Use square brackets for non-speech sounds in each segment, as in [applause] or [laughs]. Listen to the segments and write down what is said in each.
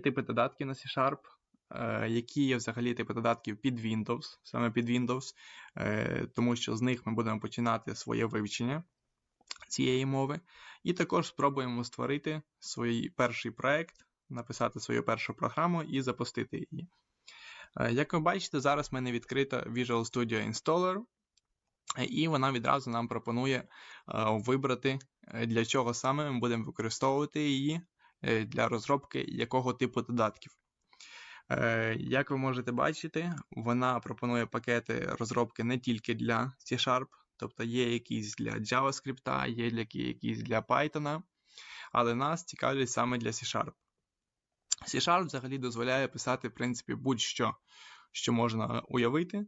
типи додатків на C-Sharp, е, які є взагалі типи додатків під Windows, саме під Windows, е, тому що з них ми будемо починати своє вивчення цієї мови. І також спробуємо створити свій перший проект, написати свою першу програму і запустити її. Е, Як ви бачите, зараз в мене відкрита Visual Studio Installer, і вона відразу нам пропонує вибрати, для чого саме ми будемо використовувати її для розробки якого типу додатків. Е, Як ви можете бачити, вона пропонує пакети розробки не тільки для C-Sharp, тобто є якісь для JavaScript, є якісь для Python, але нас цікавлять саме для C-Sharp. C-Sharp взагалі дозволяє писати, в принципі, будь-що, що можна уявити.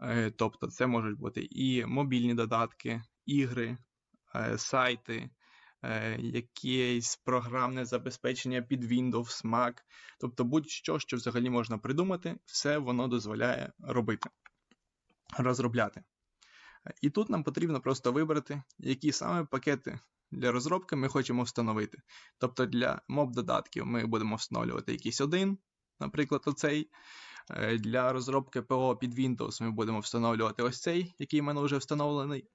Е, Тобто, це можуть бути і мобільні додатки, ігри, е, сайти, е, якесь програмне забезпечення під Windows, Mac. Тобто будь-що, що взагалі можна придумати, все воно дозволяє робити, розробляти. Е, І тут нам потрібно просто вибрати, які саме пакети для розробки ми хочемо встановити. Тобто для моб-додатків ми будемо встановлювати якийсь один, наприклад, оцей. Е, Для розробки ПО під Windows ми будемо встановлювати ось цей, який в мене вже встановлений.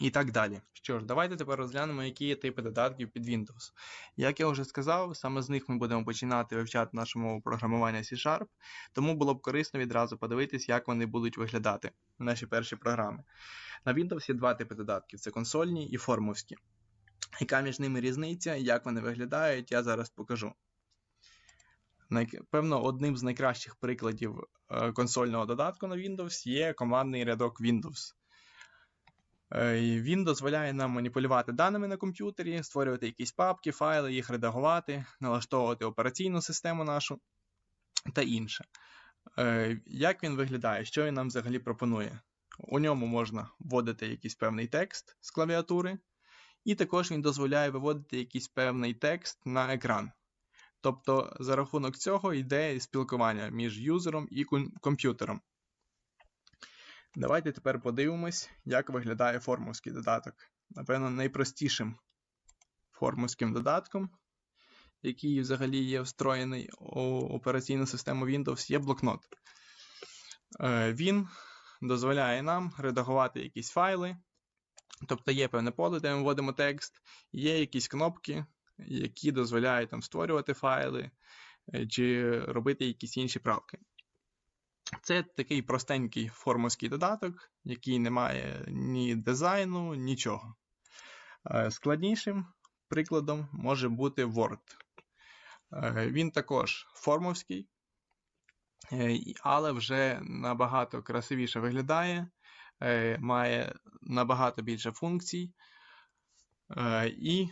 І так далі. Що ж, давайте тепер розглянемо, які є типи додатків під Windows. Як я вже сказав, саме з них ми будемо починати вивчати нашу мову програмування C-Sharp, тому було б корисно відразу подивитись, як вони будуть виглядати, наші перші програми. На Windows є два типи додатків: це консольні і формовські. Яка між ними різниця, як вони виглядають, я зараз покажу. Певно, одним з найкращих прикладів е, консольного додатку на Windows є командний рядок Windows. Е, Він дозволяє нам маніпулювати даними на комп'ютері, створювати якісь папки, файли, їх редагувати, налаштовувати операційну систему нашу та інше. Е, Як він виглядає? Що він нам взагалі пропонує? У ньому можна вводити якийсь певний текст з клавіатури, і також він дозволяє виводити якийсь певний текст на екран. Тобто за рахунок цього йде спілкування між юзером і комп'ютером. Давайте тепер подивимось, як виглядає формовський додаток. Напевно, найпростішим формовським додатком, який взагалі є встроєний у операційну систему Windows, є блокнот. Е, Він дозволяє нам редагувати якісь файли. Тобто є певне поле, де ми вводимо текст, є якісь кнопки, які дозволяють там створювати файли е, чи робити якісь інші правки. Це такий простенький формовський додаток, який не має ні дизайну, нічого. Е, Складнішим прикладом може бути Word. Е, Він також формовський, е, але вже набагато красивіше виглядає, має набагато більше функцій і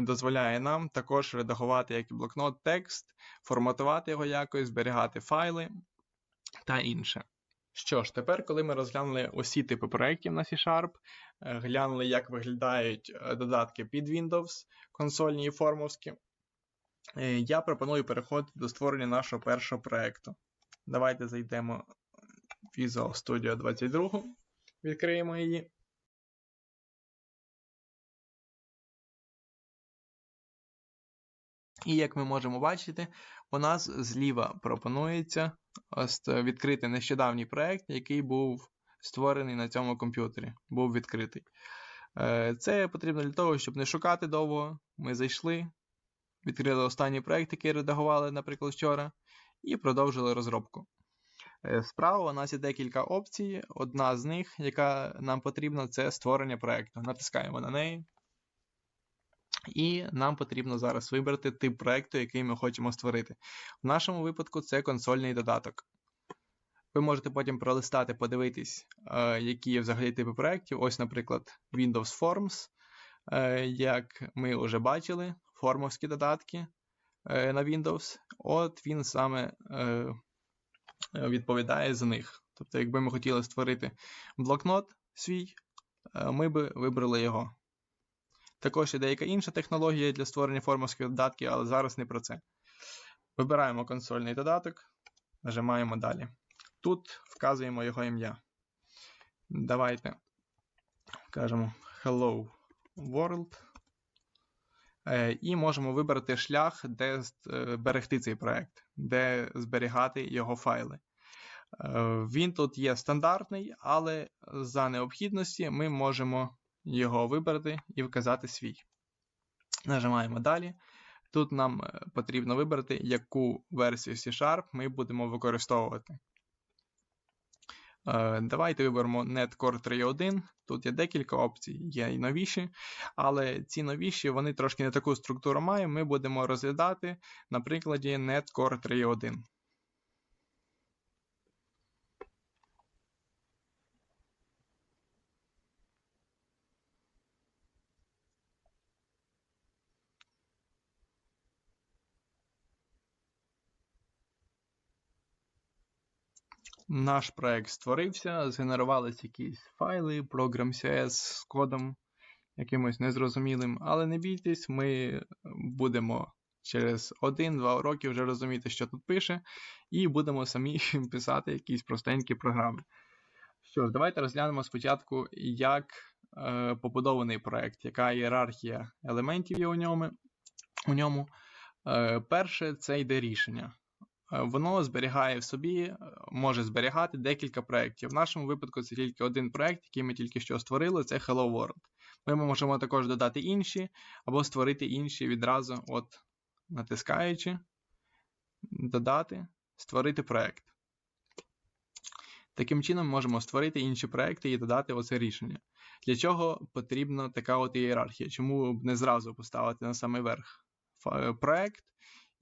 дозволяє нам також редагувати як і блокнот текст, форматувати його якось, зберігати файли та інше. Що ж, тепер, коли ми розглянули усі типи проєктів на C-Sharp, е, глянули, як виглядають е, додатки під Windows, консольні і формовські, е, я пропоную переходити до створення нашого першого проєкту. Давайте зайдемо в Visual Studio 22, відкриємо її. І як ми можемо бачити, у нас зліва пропонується відкрити нещодавній проєкт, який був створений на цьому комп'ютері, був відкритий. Е, Це потрібно для того, щоб не шукати довго. Ми зайшли, відкрили останній проєкт, який редагували, наприклад, вчора, і продовжили розробку. Е, Справа у нас є декілька опцій. Одна з них, яка нам потрібна, це створення проєкту. Натискаємо на неї. І нам потрібно зараз вибрати тип проєкту, який ми хочемо створити. В нашому випадку це консольний додаток. Ви можете потім пролистати, подивитись, е, які є взагалі типи проєктів. Ось, наприклад, Windows Forms. Е, як ми вже бачили, формовські додатки е, на Windows. От він саме відповідає за них. Тобто, якби ми хотіли створити блокнот свій, ми би вибрали його. Також є деяка інша технологія для створення формовських додатків, але зараз не про це. Вибираємо консольний додаток, нажимаємо далі. Тут вказуємо його ім'я. Давайте кажемо Hello World. Е, І можемо вибрати шлях, де е, берегти цей проект, де зберігати його файли. Е, він тут є стандартний, але за необхідності ми можемо його вибрати і вказати свій. Нажимаємо далі. Тут нам потрібно вибрати, яку версію C-Sharp ми будемо використовувати. Е, давайте виберемо Netcore 3.1. Тут є декілька опцій, є і новіші, але ці новіші вони трошки не таку структуру мають. Ми будемо розглядати на прикладі Netcore 3.1. Наш проект створився, згенерувалися якісь файли, Program.cs з кодом якимось незрозумілим, але не бійтесь, ми будемо через 1-2 роки вже розуміти, що тут пише, і будемо самі [laughs] писати якісь простенькі програми. Що ж, давайте розглянемо спочатку, як е, побудований проект, яка ієрархія елементів є у ньому. У ньому. Е, Перше це йде рішення. Е, воно зберігає в собі, е, може зберігати декілька проєктів. В нашому випадку це тільки один проєкт, який ми тільки що створили, це Hello World. Ми можемо також додати інші, або створити інші відразу, от натискаючи, додати, створити проєкт. Таким чином, можемо створити інші проекти і додати оце рішення. Для чого потрібна така от ієрархія? Чому б не зразу поставити на самий верх проект,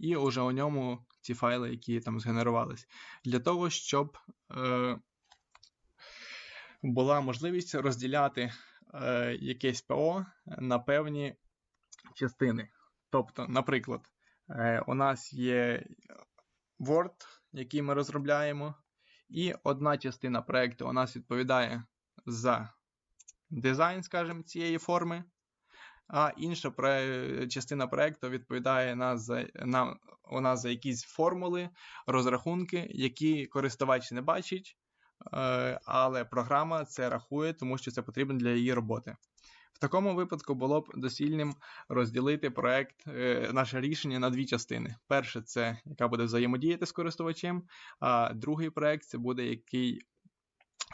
і вже у ньому ці файли, які там згенерувались. Для того, щоб е, була можливість розділяти е, якесь ПО на певні частини. Тобто, наприклад, е, у нас є Word, який ми розробляємо, і одна частина проєкту у нас відповідає за дизайн, скажімо, цієї форми а інша частина проєкту відповідає на, за, на, у нас за якісь формули, розрахунки, які користувач не бачить, е, але програма це рахує, тому що це потрібно для її роботи. В такому випадку було б доцільним розділити проект, е, наше рішення на дві частини. Перше, це яка буде взаємодіяти з користувачем, а другий проект це буде який,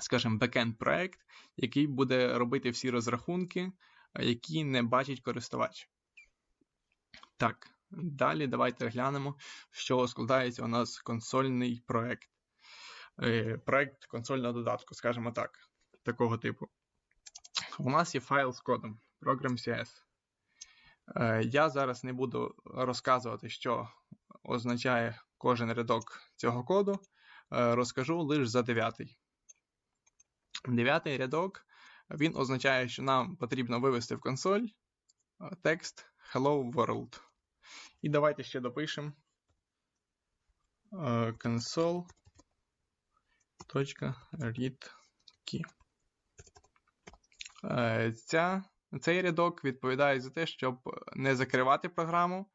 скажімо, бекенд проект, який буде робити всі розрахунки які не бачить користувач. Так, далі давайте глянемо, що складається у нас консольний проект. Е, проект консольного додатку, скажімо так, такого типу. У нас є файл з кодом Program.cs. Е, я зараз не буду розказувати, що означає кожен рядок цього коду. Е, розкажу лише за дев'ятий. Дев'ятий рядок він означає, що нам потрібно вивести в консоль текст Hello World. І давайте ще допишемо console.read key. Е, ця, Цей рядок відповідає за те, щоб не закривати програму, е,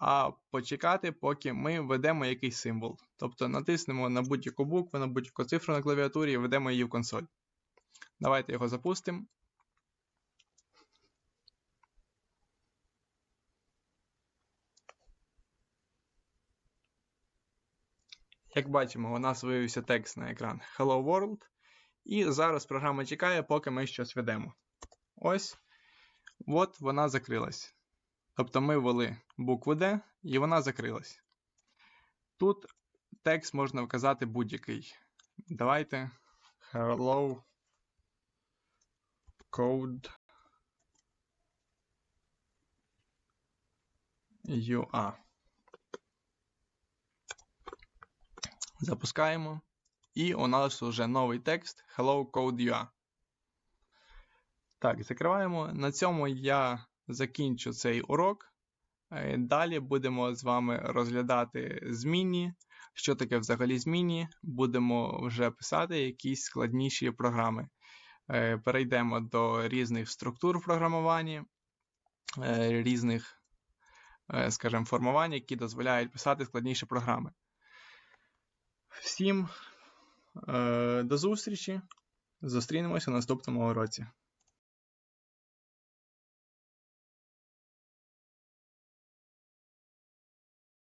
а почекати, поки ми введемо якийсь символ. Тобто натиснемо на будь-яку букву, на будь-яку цифру на клавіатурі і введемо її в консоль. Давайте його запустимо. Як бачимо, у нас виявився текст на екран Hello World. І зараз програма чекає, поки ми щось ведемо. Ось. От вона закрилась. Тобто ми ввели букву D і вона закрилась. Тут текст можна вказати будь-який. Давайте Hello code UA. Запускаємо. І у нас вже новий текст Hello Code UA. Так, закриваємо. На цьому я закінчу цей урок. Е, далі будемо з вами розглядати змінні. Що таке взагалі змінні? Будемо вже писати якісь складніші програми. Е, перейдемо до різних структур в програмуванні, е, різних, е, скажімо, формувань, які дозволяють писати складніші програми. Всім до зустрічі! Зустрінемося в наступному уроці.